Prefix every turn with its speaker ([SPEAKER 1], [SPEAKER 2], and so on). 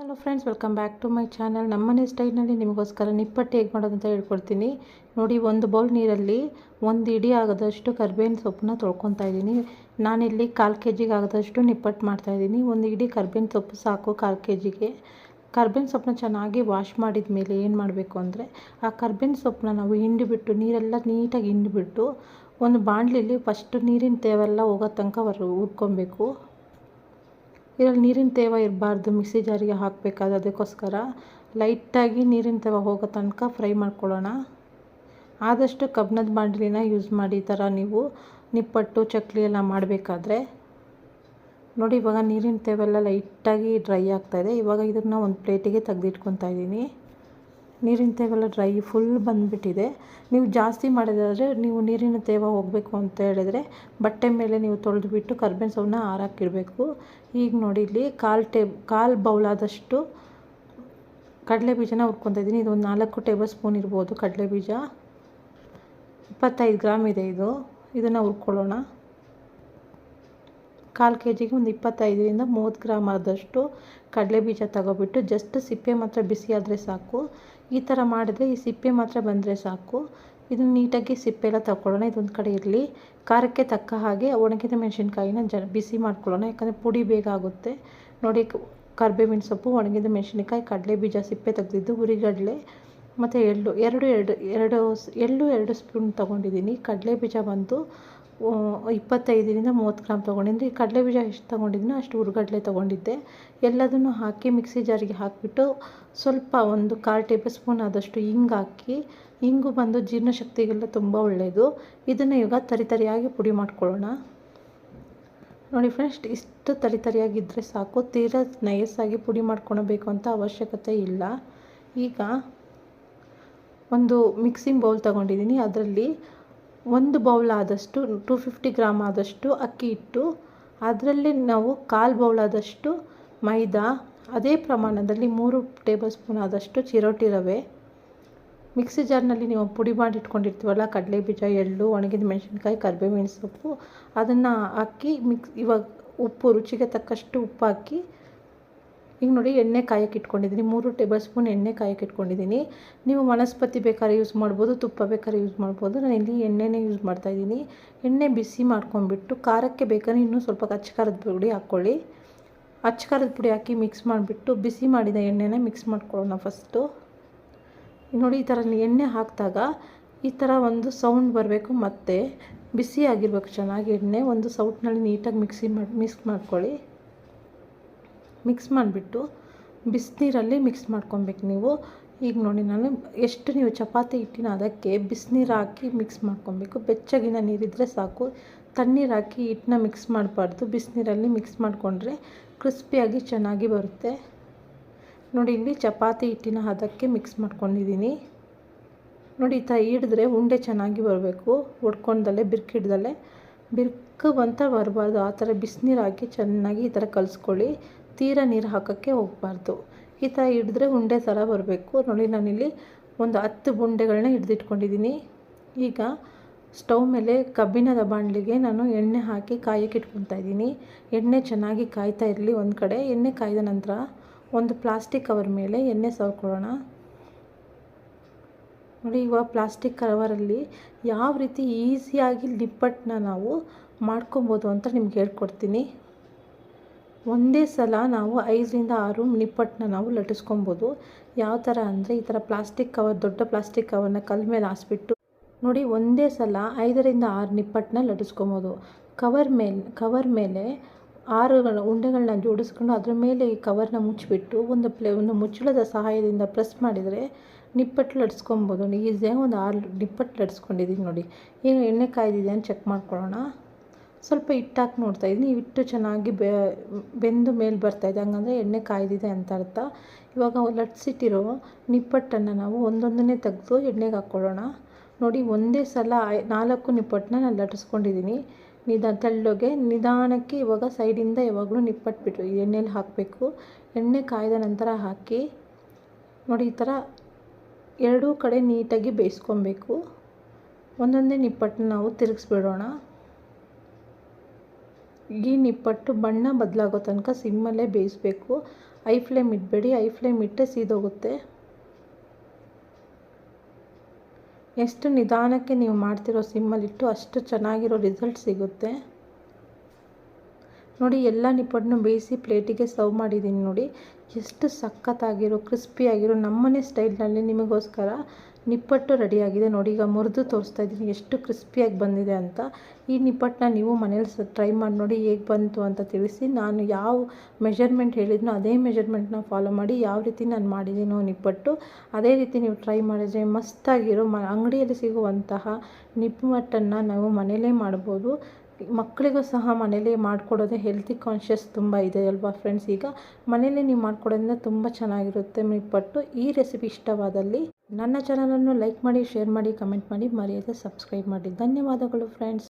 [SPEAKER 1] Hello friends welcome back to my channel ನಮ್ಮನೆ ಸ್ಟೈಲ್ನಲ್ಲಿ ನಿಮಗೋಸ್ಕರ ನಿಪ್ಪಟ್ಟು ಹೇಗೆ ಮಾಡೋದಂತ ಹೇಳ್ಕೊಡ್ತೀನಿ. ನೋಡಿ, ಒಂದು ಬೌಲ್ ನೀರಲ್ಲಿ ಒಂದು ಇಡೀ ಆಗೋದಷ್ಟು ಕರ್ಬೇವಿನ ಸೊಪ್ಪನ್ನ ತೊಳ್ಕೊತಾ ಇದ್ದೀನಿ. ನಾನಿಲ್ಲಿ ಕಾಲು ಕೆ ಜಿಗೆ ಆಗೋದಷ್ಟು ನಿಪ್ಪಟ್ಟು ಮಾಡ್ತಾಯಿದ್ದೀನಿ ಒಂದು ಇಡೀ ಕರ್ಬೇವಿನ ಸೊಪ್ಪು ಸಾಕು ಕಾಲು ಕೆ ಜಿಗೆ ಕರ್ಬೇವಿನ ಸೊಪ್ಪನ್ನ ಚೆನ್ನಾಗಿ ವಾಶ್ ಮಾಡಿದ ಮೇಲೆ ಏನು ಮಾಡಬೇಕು ಅಂದರೆ, ಆ ಕರ್ಬೇವಿನ ಸೊಪ್ಪನ್ನ ನಾವು ಹಿಂಡಿಬಿಟ್ಟು ನೀರೆಲ್ಲ ನೀಟಾಗಿ ಹಿಂಡಿಬಿಟ್ಟು ಒಂದು ಬಾಣಲಿಲಿ ಫಸ್ಟು ನೀರಿನ ತೇವೆಲ್ಲ ಹೋಗೋ ತನಕ ಹುರ್ಕೊಬೇಕು. ಇದರಲ್ಲಿ ನೀರಿನ ತೇವ ಇರಬಾರ್ದು, ಮಿಕ್ಸಿ ಜಾರಿಗೆ ಹಾಕಬೇಕಾದ ಅದಕ್ಕೋಸ್ಕರ ಲೈಟಾಗಿ ನೀರಿನ ತೇವ ಹೋಗೋ ತನಕ ಫ್ರೈ ಮಾಡ್ಕೊಳ್ಳೋಣ. ಆದಷ್ಟು ಕಬ್ಬಿಣದ ಬಾಂಡ್ಲಿನ ಯೂಸ್ ಮಾಡಿ, ಈ ಥರ ನೀವು ನಿಪ್ಪಟ್ಟು, ಚಕ್ಲಿ ಎಲ್ಲ ಮಾಡಬೇಕಾದ್ರೆ. ನೋಡಿ, ಇವಾಗ ನೀರಿನ ತೇವೆಲ್ಲ ಲೈಟಾಗಿ ಡ್ರೈ ಆಗ್ತಾಯಿದೆ ಇವಾಗ ಇದನ್ನು ಒಂದು ಪ್ಲೇಟಿಗೆ ತೆಗೆದಿಟ್ಕೊತಾ ಇದ್ದೀನಿ. ನೀರಿನ ತೇವೆಲ್ಲ ಡ್ರೈ ಫುಲ್ ಬಂದುಬಿಟ್ಟಿದೆ. ನೀವು ಜಾಸ್ತಿ ಮಾಡೋದಾದರೆ ನೀವು ನೀರಿನ ತೇವ ಹೋಗಬೇಕು ಅಂತ ಹೇಳಿದರೆ ಬಟ್ಟೆ ಮೇಲೆ ನೀವು ತೊಳೆದುಬಿಟ್ಟು ಕರ್ಬೇವಿನ ಸೊಪ್ಪನ್ನ ಆರಾಕಿಡಬೇಕು. ಈಗ ನೋಡಿ ಇಲ್ಲಿ ಕಾಲು ಟೇಬ್ ಕಾಲು ಬೌಲಾದಷ್ಟು ಕಡಲೆ ಬೀಜನ ಹುರ್ಕೊತಾ ಇದ್ದೀನಿ. ಇದು ಒಂದು ನಾಲ್ಕು ಟೇಬಲ್ ಸ್ಪೂನ್ ಇರ್ಬೋದು ಕಡಲೆ ಬೀಜ. ಇಪ್ಪತ್ತೈದು ಗ್ರಾಮ್ ಇದೆ ಇದು. ಇದನ್ನು ಹುರ್ಕೊಳ್ಳೋಣ. ಕಾಲು ಕೆ ಜಿಗೆ ಒಂದು ಇಪ್ಪತ್ತೈದರಿಂದ ಮೂವತ್ತು ಗ್ರಾಮ್ ಆದಷ್ಟು ಕಡಲೆ ಬೀಜ ತಗೊಬಿಟ್ಟು ಜಸ್ಟ್ ಸಿಪ್ಪೆ ಮಾತ್ರ ಬಿಸಿ ಆದರೆ ಸಾಕು. ಈ ಥರ ಮಾಡಿದ್ರೆ ಈ ಸಿಪ್ಪೆ ಮಾತ್ರ ಬಂದರೆ ಸಾಕು. ಇದನ್ನು ನೀಟಾಗಿ ಸಿಪ್ಪೆ ಎಲ್ಲ ತಗೊಳ್ಳೋಣ. ಇದೊಂದು ಕಡೆ ಇರಲಿ. ಖಾರಕ್ಕೆ ತಕ್ಕ ಹಾಗೆ ಒಣಗಿದ ಮೆಣಸಿನ್ಕಾಯಿನ ಜ ಬಿಸಿ ಮಾಡ್ಕೊಳ್ಳೋಣ. ಯಾಕಂದರೆ ಪುಡಿ ಬೇಗ ಆಗುತ್ತೆ. ನೋಡಿ, ಕರ್ಬೇವಿನ ಸೊಪ್ಪು, ಒಣಗಿದ ಮೆಣಸಿನ್ಕಾಯಿ ಕಡಲೆ ಬೀಜ ಸಿಪ್ಪೆ ತೆಗೆದಿದ್ದು ಹುರಿಗಡಲೆ, ಮತ್ತು ಎಳ್ಳು. ಎರಡು ಎರಡು ಎರಡು, ಎಳ್ಳು ಎರಡು ಸ್ಪೂನ್ ತೊಗೊಂಡಿದ್ದೀನಿ. ಕಡಲೆ ಬೀಜ ಬಂದು ಇಪ್ಪತ್ತೈದರಿಂದ ಮೂವತ್ತು ಗ್ರಾಮ್ ತೊಗೊಂಡಿದ್ದೆ. ಈ ಕಡಲೆ ಬೀಜ ಎಷ್ಟು ತೊಗೊಂಡಿದ್ದೀನೋ ಅಷ್ಟು ಹುರ್ಗಡ್ಲೆ ತೊಗೊಂಡಿದ್ದೆ. ಎಲ್ಲದನ್ನು ಹಾಕಿ ಮಿಕ್ಸಿ ಜಾರಿಗೆ ಹಾಕಿಬಿಟ್ಟು ಸ್ವಲ್ಪ ಒಂದು ಕಾಲು ಟೇಬಲ್ ಸ್ಪೂನ್ ಆದಷ್ಟು ಹಿಂಗೆ ಹಾಕಿ ಹಿಂಗು ಬಂದು ಜೀರ್ಣಶಕ್ತಿಗೆಲ್ಲ ತುಂಬ ಒಳ್ಳೆಯದು ಇದನ್ನು ಇವಾಗ ತರಿತರಿಯಾಗಿ ಪುಡಿ ಮಾಡ್ಕೊಳ್ಳೋಣ. ನೋಡಿ ಫ್ರೆಂಡ್ಸ್, ಇಷ್ಟು ತರಿತರಿಯಾಗಿದ್ದರೆ ಸಾಕು. ತೀರಾ ನಯಸ್ಸಾಗಿ ಪುಡಿ ಮಾಡ್ಕೊಳ್ಬೇಕು ಅಂತ ಅವಶ್ಯಕತೆ ಇಲ್ಲ. ಈಗ ಒಂದು ಮಿಕ್ಸಿಂಗ್ ಬೌಲ್ ತೊಗೊಂಡಿದ್ದೀನಿ. ಅದರಲ್ಲಿ ಒಂದು ಬೌಲ್ ಆದಷ್ಟು ಟೂ ಫಿಫ್ಟಿ ಗ್ರಾಮ್ ಆದಷ್ಟು ಅಕ್ಕಿ ಹಿಟ್ಟು ಅದರಲ್ಲಿ ನಾವು ಕಾಲು ಬೌಲ್ ಆದಷ್ಟು ಮೈದಾ, ಅದೇ ಪ್ರಮಾಣದಲ್ಲಿ ಮೂರು ಟೇಬಲ್ ಸ್ಪೂನ್ ಆದಷ್ಟು ಚಿರೋಟಿ ರವೆ. ಮಿಕ್ಸಿ ಜಾರ್ನಲ್ಲಿ ನೀವು ಪುಡಿ ಮಾಡಿ ಇಟ್ಕೊಂಡಿರ್ತೀವಲ್ಲ ಕಡಲೆ ಬೀಜ ಎಳ್ಳು, ಒಣಗಿದ ಮೆಣಸಿನ್ಕಾಯಿ, ಕರಿಬೇವಿನ ಸೊಪ್ಪು, ಅದನ್ನು ಹಾಕಿ ಮಿಕ್ಸ್ ಇವಾಗ ಉಪ್ಪು, ರುಚಿಗೆ ತಕ್ಕಷ್ಟು ಉಪ್ಪು ಹಾಕಿ ಈಗ ನೋಡಿ ಎಣ್ಣೆ ಕಾಯಕ್ಕೆ ಇಟ್ಕೊಂಡಿದ್ದೀನಿ. ಮೂರು ಟೇಬಲ್ ಸ್ಪೂನ್ ಎಣ್ಣೆ ಕಾಯಕ್ಕೆ ಇಟ್ಕೊಂಡಿದ್ದೀನಿ. ನೀವು ವನಸ್ಪತಿ ಬೇಕಾದ್ರೆ ಯೂಸ್ ಮಾಡ್ಬೋದು, ತುಪ್ಪ ಬೇಕಾದ್ರೆ ಯೂಸ್ ಮಾಡ್ಬೋದು. ನಾನು ಇಲ್ಲಿ ಎಣ್ಣೆನೇ ಯೂಸ್ ಮಾಡ್ತಾಯಿದ್ದೀನಿ ಎಣ್ಣೆ ಬಿಸಿ ಮಾಡ್ಕೊಂಬಿಟ್ಟು ಖಾರಕ್ಕೆ ಬೇಕಾದ್ರೆ ಇನ್ನೂ ಸ್ವಲ್ಪ ಅಚ್ಚ ಖಾರದ ಪುಡಿ ಹಾಕ್ಕೊಳ್ಳಿ. ಅಚ್ಚ ಖಾರದ ಪುಡಿ ಹಾಕಿ ಮಿಕ್ಸ್ ಮಾಡಿಬಿಟ್ಟು ಬಿಸಿ ಮಾಡಿದ ಎಣ್ಣೆನ ಮಿಕ್ಸ್ ಮಾಡ್ಕೊಳ್ಳೋಣ ಫಸ್ಟು ನೋಡಿ ಈ ಥರ ಎಣ್ಣೆ ಹಾಕಿದಾಗ ಈ ಥರ ಒಂದು ಸೌಂಡ್ ಬರಬೇಕು. ಮತ್ತು ಬಿಸಿ ಆಗಿರ್ಬೇಕು, ಚೆನ್ನಾಗಿ ಎಣ್ಣೆ. ಒಂದು ಸೌಟ್ನಲ್ಲಿ ನೀಟಾಗಿ ಮಿಕ್ಸಿ ಮಾಡಿ ಮಿಕ್ಸ್ ಮಾಡ್ಕೊಳ್ಳಿ. ಮಿಕ್ಸ್ ಮಾಡಿಬಿಟ್ಟು ಬಿಸಿನೀರಲ್ಲಿ ಮಿಕ್ಸ್ ಮಾಡ್ಕೊಬೇಕು ನೀವು. ಈಗ ನೋಡಿ ನಾನು ಎಷ್ಟು ನೀವು ಚಪಾತಿ ಹಿಟ್ಟಿನ ಅದಕ್ಕೆ ಬಿಸಿನೀರು ಹಾಕಿ ಮಿಕ್ಸ್ ಮಾಡ್ಕೊಬೇಕು. ಬೆಚ್ಚಗಿನ ನೀರಿದ್ದರೆ ಸಾಕು. ತಣ್ಣೀರು ಹಾಕಿ ಹಿಟ್ಟನ್ನ ಮಿಕ್ಸ್ ಮಾಡಬಾರ್ದು. ಬಿಸಿನೀರಲ್ಲಿ ಮಿಕ್ಸ್ ಮಾಡಿಕೊಂಡ್ರೆ ಕ್ರಿಸ್ಪಿಯಾಗಿ ಚೆನ್ನಾಗಿ ಬರುತ್ತೆ. ನೋಡಿ ಇಲ್ಲಿ ಚಪಾತಿ ಹಿಟ್ಟಿನ ಹದಕ್ಕೆ ಮಿಕ್ಸ್ ಮಾಡ್ಕೊಂಡಿದ್ದೀನಿ. ನೋಡಿ ಈ ಥರ ಹಿಡಿದ್ರೆ ಉಂಡೆ ಚೆನ್ನಾಗಿ ಬರಬೇಕು. ಒಡ್ಕೊಂಡಲ್ಲೇ ಬಿರ್ಕಿಡ್ದಲೆ ಬಿರ್ಕು ಅಂತ ಬರಬಾರ್ದು. ಆ ಥರ ಬಿಸಿನೀರು ಹಾಕಿ ಚೆನ್ನಾಗಿ ಈ ಥರ ಕಲಿಸ್ಕೊಳ್ಳಿ. ತೀರಾ ನೀರು ಹಾಕೋಕ್ಕೆ ಹೋಗಬಾರ್ದು. ಈ ಥರ ಹಿಡಿದ್ರೆ ಉಂಡೆ ಥರ ಬರಬೇಕು. ನೋಡಿ, ನಾನಿಲ್ಲಿ ಒಂದು ಹತ್ತು ಬುಂಡೆಗಳನ್ನ ಹಿಡಿದಿಟ್ಕೊಂಡಿದ್ದೀನಿ ಈಗ ಸ್ಟವ್ ಮೇಲೆ ಕಬ್ಬಿಣದ ಬಾಣಲಿಗೆ ನಾನು ಎಣ್ಣೆ ಹಾಕಿ ಕಾಯಕ್ಕೆ ಇಟ್ಕೊತಾ ಇದ್ದೀನಿ. ಎಣ್ಣೆ ಚೆನ್ನಾಗಿ ಕಾಯ್ತಾ ಇರಲಿ ಒಂದು ಕಡೆ. ಎಣ್ಣೆ ಕಾಯ್ದ ನಂತರ ಒಂದು ಪ್ಲಾಸ್ಟಿಕ್ ಕವರ್ ಮೇಲೆ ಎಣ್ಣೆ ಸವರ್ಕೊಳ್ಳೋಣ ನೋಡಿ ಇವಾಗ ಪ್ಲಾಸ್ಟಿಕ್ ಕವರಲ್ಲಿ ಯಾವ ರೀತಿ ಈಸಿಯಾಗಿ ನಿಪ್ಪಟ್ಟನ್ನ ನಾವು ಮಾಡ್ಕೊಬೋದು ಅಂತ ನಿಮ್ಗೆ ಹೇಳ್ಕೊಡ್ತೀನಿ. ಒಂದೇ ಸಲ ನಾವು ಐದರಿಂದ ಆರು ನಿಪ್ಪಟ್ಟನ್ನ ನಾವು ಲಟ್ಟಿಸ್ಕೊಬೋದು. ಯಾವ ಥರ ಅಂದರೆ ಈ ಥರ ಪ್ಲಾಸ್ಟಿಕ್ ಕವರ್, ದೊಡ್ಡ ಪ್ಲಾಸ್ಟಿಕ್ ಕವರ್ನ ಕಲ್ ಮೇಲೆ ಹಾಸ್ಬಿಟ್ಟು ನೋಡಿ ಒಂದೇ ಸಲ ಐದರಿಂದ ಆರು ನಿಪ್ಪಟ್ಟನ್ನ ಲಟ್ಟಿಸ್ಕೊಬೋದು. ಕವರ್ ಮೇಲೆ ಕವರ್ ಮೇಲೆ ಆರುಗಳ ಉಂಡೆಗಳನ್ನ ಜೋಡಿಸ್ಕೊಂಡು ಅದ್ರ ಮೇಲೆ ಈ ಕವರ್ನ ಮುಚ್ಚಿಬಿಟ್ಟು ಒಂದು ಪ್ಲೇ, ಒಂದು ಮುಚ್ಚಳದ ಸಹಾಯದಿಂದ ಪ್ರೆಸ್ ಮಾಡಿದರೆ ನಿಪ್ಪಟ್ಟು ಲಟ್ಸ್ಕೊಬೋದು ಈಸಿಯಾಗಿ ಒಂದು ಆರು ನಿಪ್ಪಟ್ಟು ಲಟ್ಸ್ಕೊಂಡಿದ್ದೀನಿ ನೋಡಿ. ಈಗ ಎಣ್ಣೆ ಕಾಯ್ದಿದೆ ಅಂತ ಚೆಕ್ ಮಾಡ್ಕೊಳ್ಳೋಣ. ಸ್ವಲ್ಪ ಹಿಟ್ಟು ಹಾಕಿ ನೋಡ್ತಾಯಿದ್ದೀನಿ ಹಿಟ್ಟು ಚೆನ್ನಾಗಿ ಬೆಂದು ಮೇಲೆ ಇದೆ. ಹಂಗಂದರೆ ಎಣ್ಣೆ ಕಾಯ್ದಿದೆ ಅಂತ ಅರ್ಥ. ಇವಾಗ ಲಟ್ಸಿಟ್ಟಿರೋ ನಿಪ್ಪಟ್ಟನ್ನು ನಾವು ಒಂದೊಂದನ್ನೇ ತೆಗೆದು ಎಣ್ಣೆಗೆ ಹಾಕ್ಕೊಳ್ಳೋಣ. ನೋಡಿ, ಒಂದೇ ಸಲ ನಾಲ್ಕು ನಿಪ್ಪಟ್ಟನ್ನ ನಾನು ಲಟ್ಟಿಸ್ಕೊಂಡಿದ್ದೀನಿ ನಿಧಾನ ತೆಳ್ಳಗೆ ನಿಧಾನಕ್ಕೆ ಇವಾಗ ಸೈಡಿಂದ ಯಾವಾಗಲೂ ನಿಪ್ಪಟ್ಬಿಟ್ಟು ಎಣ್ಣೆಲಿ ಹಾಕಬೇಕು. ಎಣ್ಣೆ ಕಾಯ್ದ ನಂತರ ಹಾಕಿ, ನೋಡಿ, ಈ ಥರ ಎರಡೂ ಕಡೆ ನೀಟಾಗಿ ಬೇಯಿಸ್ಕೊಬೇಕು. ಒಂದೊಂದೇ ನಿಪ್ಪಟ್ಟನ್ನ ನಾವು ತಿರುಗಿಸ್ಬಿಡೋಣ. ಈ ನಿಪ್ಪಟ್ಟು ಬಣ್ಣ ಬದಲಾಗೋ ತನಕ ಸಿಮ್ಮಲ್ಲೇ ಬೇಯಿಸಬೇಕು. ಐ ಫ್ಲೇಮ್ ಇಡಬೇಡಿ. ಐ ಫ್ಲೇಮ್ ಇಟ್ಟರೆ ಸೀದೋಗುತ್ತೆ. ಎಷ್ಟು ನಿಧಾನಕ್ಕೆ ನೀವು ಮಾಡ್ತಿರೋ ಸಿಮ್ಮಲ್ಲಿಟ್ಟು ಅಷ್ಟು ಚೆನ್ನಾಗಿರೋ ರಿಸಲ್ಟ್ ಸಿಗುತ್ತೆ. ನೋಡಿ, ಎಲ್ಲ ನಿಪ್ಪಟ್ಟನ್ನು ಬೇಯಿಸಿ ಪ್ಲೇಟಿಗೆ ಸರ್ವ್ ಮಾಡಿದ್ದೀನಿ ನೋಡಿ. ಎಷ್ಟು ಸಖತ್ತಾಗಿರೋ, ಕ್ರಿಸ್ಪಿಯಾಗಿರೋ ನಮ್ಮನೆ ಸ್ಟೈಲ್ನಲ್ಲಿ ನಿಮಗೋಸ್ಕರ ನಿಪ್ಪಟ್ಟು ರೆಡಿಯಾಗಿದೆ. ನೋಡಿ, ಈಗ ಮುರಿದು ತೋರಿಸ್ತಾ ಇದ್ದೀನಿ. ಎಷ್ಟು ಕ್ರಿಸ್ಪಿಯಾಗಿ ಬಂದಿದೆ ಅಂತ. ಈ ನಿಪ್ಪಟ್ಟನ್ನ ನೀವು ಮನೇಲಿ ಸ ಟ್ರೈ ಮಾಡಿ ನೋಡಿ ಹೇಗೆ ಬಂತು ಅಂತ ತಿಳಿಸಿ. ನಾನು ಯಾವ ಮೆಜರ್ಮೆಂಟ್ ಹೇಳಿದ್ನೋ ಅದೇ ಮೆಷರ್ಮೆಂಟ್ನ ಫಾಲೋ ಮಾಡಿ ಯಾವ ರೀತಿ ನಾನು ಮಾಡಿದ್ದೀನೋ ನಿಪ್ಪಟ್ಟು, ಅದೇ ರೀತಿ ನೀವು ಟ್ರೈ ಮಾಡಿದರೆ ಮಸ್ತಾಗಿರೋ ಮ, ಅಂಗಡಿಯಲ್ಲಿ ಸಿಗುವಂತಹ ನಿಪ್ಪಟ್ಟನ್ನು ನಾವು ಮನೇಲೇ ಮಾಡ್ಬೋದು. ಮಕ್ಕಳಿಗೂ ಸಹ ಮನೇಲಿ ಮಾಡಿಕೊಡೋದು ಹೆಲ್ತಿ ಕಾನ್ಷಿಯಸ್ ತುಂಬ ಇದೆ ಅಲ್ವಾ ಫ್ರೆಂಡ್ಸ್ ಈಗ ಮನೇಲಿ ನೀವು ಮಾಡಿಕೊಡೋದ್ರಿಂದ ತುಂಬ ಚೆನ್ನಾಗಿರುತ್ತೆ ನಿಪ್ಪಟ್ಟು. ಈ ರೆಸಿಪಿ ಇಷ್ಟವಾದಲ್ಲಿ ನನ್ನ ಚಾನಲನ್ನು ಲೈಕ್ ಮಾಡಿ ಶೇರ್ ಮಾಡಿ ಕಮೆಂಟ್ ಮಾಡಿ ಮರೆಯದೆ ಸಬ್ಸ್ಕ್ರೈಬ್ ಮಾಡಿ. ಧನ್ಯವಾದಗಳು ಫ್ರೆಂಡ್ಸ್